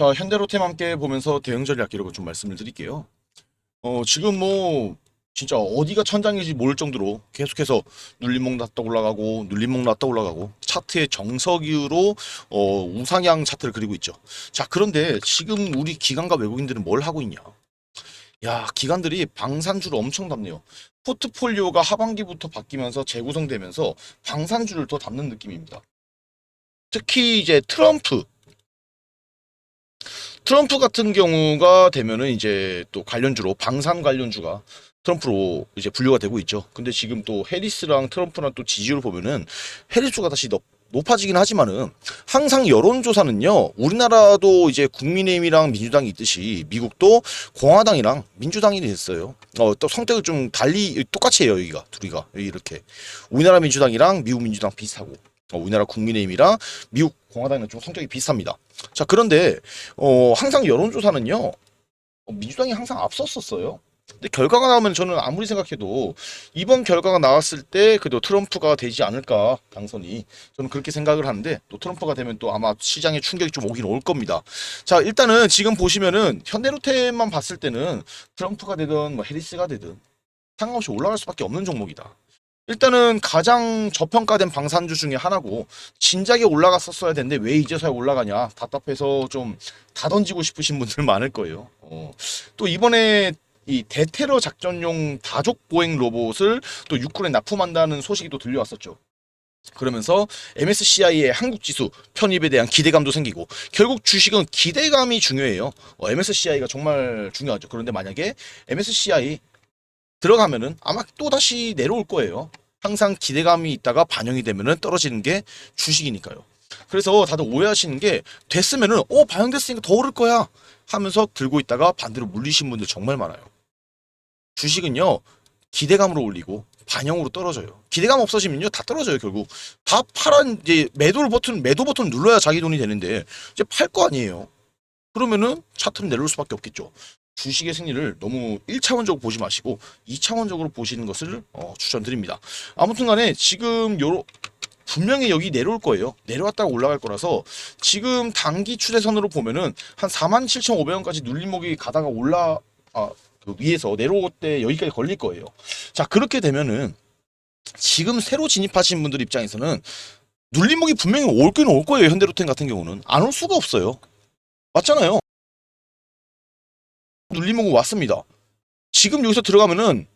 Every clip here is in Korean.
자, 현대로템 함께 보면서 대응 전략 거좀 말씀을 드릴게요. 어, 지금 뭐 진짜 어디가 천장인지 모를 정도로 계속해서 눌림목 났다 올라가고 눌림목 났다 올라가고 차트의 정석으로 어, 우상향 차트를 그리고 있죠. 자, 그런데 지금 우리 기관과 외국인들은 뭘 하고 있냐? 야, 기관들이 방산주를 엄청 담네요. 포트폴리오가 하반기부터 바뀌면서 재구성되면서 방산주를 더 담는 느낌입니다. 특히 이제 트럼프 트럼프 같은 경우가 되면은 이제 또 관련주로 방산 관련주가 트럼프로 이제 분류가 되고 있죠. 근데 지금 또 해리스랑 트럼프랑 또 지지율 보면은 해리스가 다시 높, 높아지긴 하지만은 항상 여론조사는요 우리나라도 이제 국민의힘이랑 민주당이 있듯이 미국도 공화당이랑 민주당이 됐어요. 어, 또 성격이 좀 달리 똑같이 해요 여기가 둘이가 여기 이렇게 우리나라 민주당이랑 미국 민주당 비슷하고 어, 우리나라 국민의힘이랑 미국 공화당은 좀 성격이 비슷합니다. 자 그런데 어, 항상 여론조사는요 어, 민주당이 항상 앞섰었어요. 근데 결과가 나오면 저는 아무리 생각해도 이번 결과가 나왔을 때 그래도 트럼프가 되지 않을까 당선이 저는 그렇게 생각을 하는데 또 트럼프가 되면 또 아마 시장에 충격이 좀 오긴 올 겁니다. 자 일단은 지금 보시면은 현대로템만 봤을 때는 트럼프가 되든 뭐 해리스가 되든 상관없이 올라갈 수밖에 없는 종목이다. 일단은 가장 저평가된 방산주 중에 하나고 진작에 올라갔었어야 되는데 왜 이제서야 올라가냐 답답해서 좀 다 던지고 싶으신 분들 많을 거예요. 어. 또 이번에 이 대테러 작전용 다족 보행 로봇을 또 육군에 납품한다는 소식이 또 들려왔었죠. 그러면서 MSCI의 한국 지수 편입에 대한 기대감도 생기고 결국 주식은 기대감이 중요해요. 어, MSCI가 정말 중요하죠. 그런데 만약에 MSCI 들어가면은 아마 또 다시 내려올 거예요. 항상 기대감이 있다가 반영이 되면은 떨어지는 게 주식이니까요. 그래서 다들 오해하시는 게 됐으면은 어 반영됐으니까 더 오를 거야 하면서 들고 있다가 반대로 물리신 분들 정말 많아요. 주식은요 기대감으로 올리고 반영으로 떨어져요. 기대감 없어지면요 다 떨어져요 결국. 다 팔은 이제 매도 버튼 매도 버튼 눌러야 자기 돈이 되는데 이제 팔 거 아니에요. 그러면은 차트는 내려올 수밖에 없겠죠. 주식의 승리를 너무 1차원적으로 보지 마시고 2차원적으로 보시는 것을 어, 추천드립니다. 아무튼 간에 지금 요 분명히 여기 내려올 거예요. 내려왔다가 올라갈 거라서 지금 단기 추세선으로 보면은 한 47,500원까지 눌림목이 가다가 올라 아, 그 위에서 내려올 때 여기까지 걸릴 거예요. 자 그렇게 되면은 지금 새로 진입하신 분들 입장에서는 눌림목이 분명히 올 거는 올 거예요. 현대로템 같은 경우는 안 올 수가 없어요. 맞잖아요. 눌림목은 왔습니다. 지금 여기서 들어가면은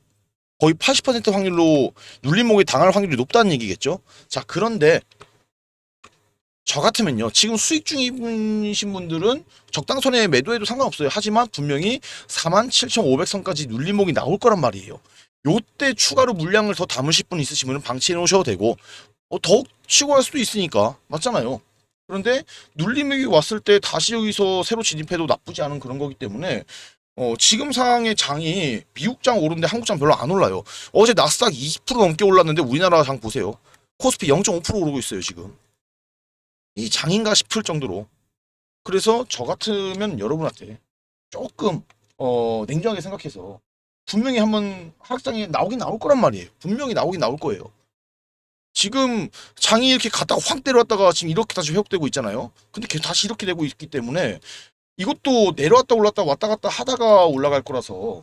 거의 80% 확률로 눌림목에 당할 확률이 높다는 얘기겠죠. 자, 그런데 저 같으면요. 지금 수익 중이신 분들은 적당선에 매도해도 상관없어요. 하지만 분명히 47,500선까지 눌림목이 나올 거란 말이에요. 요때 추가로 물량을 더 담으실 분 있으시면 방치해 놓으셔도 되고 어, 더욱 치고 갈 수도 있으니까 맞잖아요. 그런데 눌림목이 왔을 때 다시 여기서 새로 진입해도 나쁘지 않은 그런 거기 때문에 어, 지금 상황의 장이 미국 장 오르는데 한국 장 별로 안 올라요. 어제 나스닥 20% 넘게 올랐는데 우리나라 장 보세요. 코스피 0.5% 오르고 있어요, 지금. 이 장인가 싶을 정도로. 그래서 저 같으면 여러분한테 조금 어, 냉정하게 생각해서 분명히 한번 하락장이 나오긴 나올 거란 말이에요. 분명히 나오긴 나올 거예요. 지금 장이 이렇게 갔다가 확 내려왔다가 지금 이렇게 다시 회복되고 있잖아요. 근데 계속 다시 이렇게 되고 있기 때문에 이것도 내려왔다 올랐다 왔다 갔다 하다가 올라갈 거라서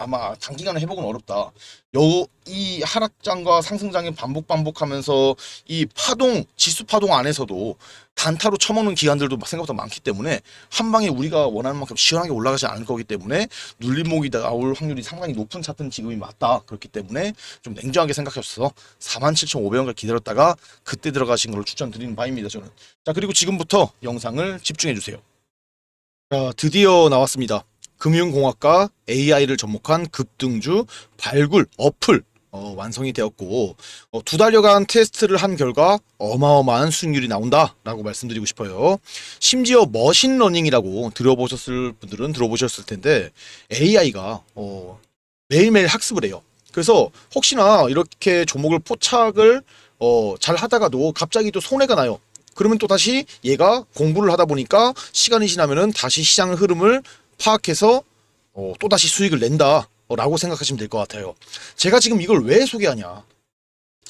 아마 단기간에 회복은 어렵다. 여, 이 하락장과 상승장이 반복 반복하면서 이 파동, 지수 파동 안에서도 단타로 쳐먹는 기간들도 생각보다 많기 때문에 한 방에 우리가 원하는 만큼 시원하게 올라가지 않을 거기 때문에 눌림목이 나올 확률이 상당히 높은 차트는 지금이 맞다. 그렇기 때문에 좀 냉정하게 생각하셔서 47,500원을 기다렸다가 그때 들어가신 걸 추천드리는 바입니다. 저는. 자, 그리고 지금부터 영상을 집중해 주세요. 자, 드디어 나왔습니다. 금융공학과 AI를 접목한 급등주 발굴 어플 어, 완성이 되었고 어, 두 달여간 테스트를 한 결과 어마어마한 수익률이 나온다라고 말씀드리고 싶어요. 심지어 머신러닝이라고 들어보셨을 분들은 들어보셨을 텐데 AI가 어, 매일매일 학습을 해요. 그래서 혹시나 이렇게 종목을 포착을 어, 잘 하다가도 갑자기 또 손해가 나요. 그러면 또 다시 얘가 공부를 하다 보니까 시간이 지나면은 다시 시장 흐름을 파악해서 어, 또 다시 수익을 낸다라고 생각하시면 될 것 같아요. 제가 지금 이걸 왜 소개하냐?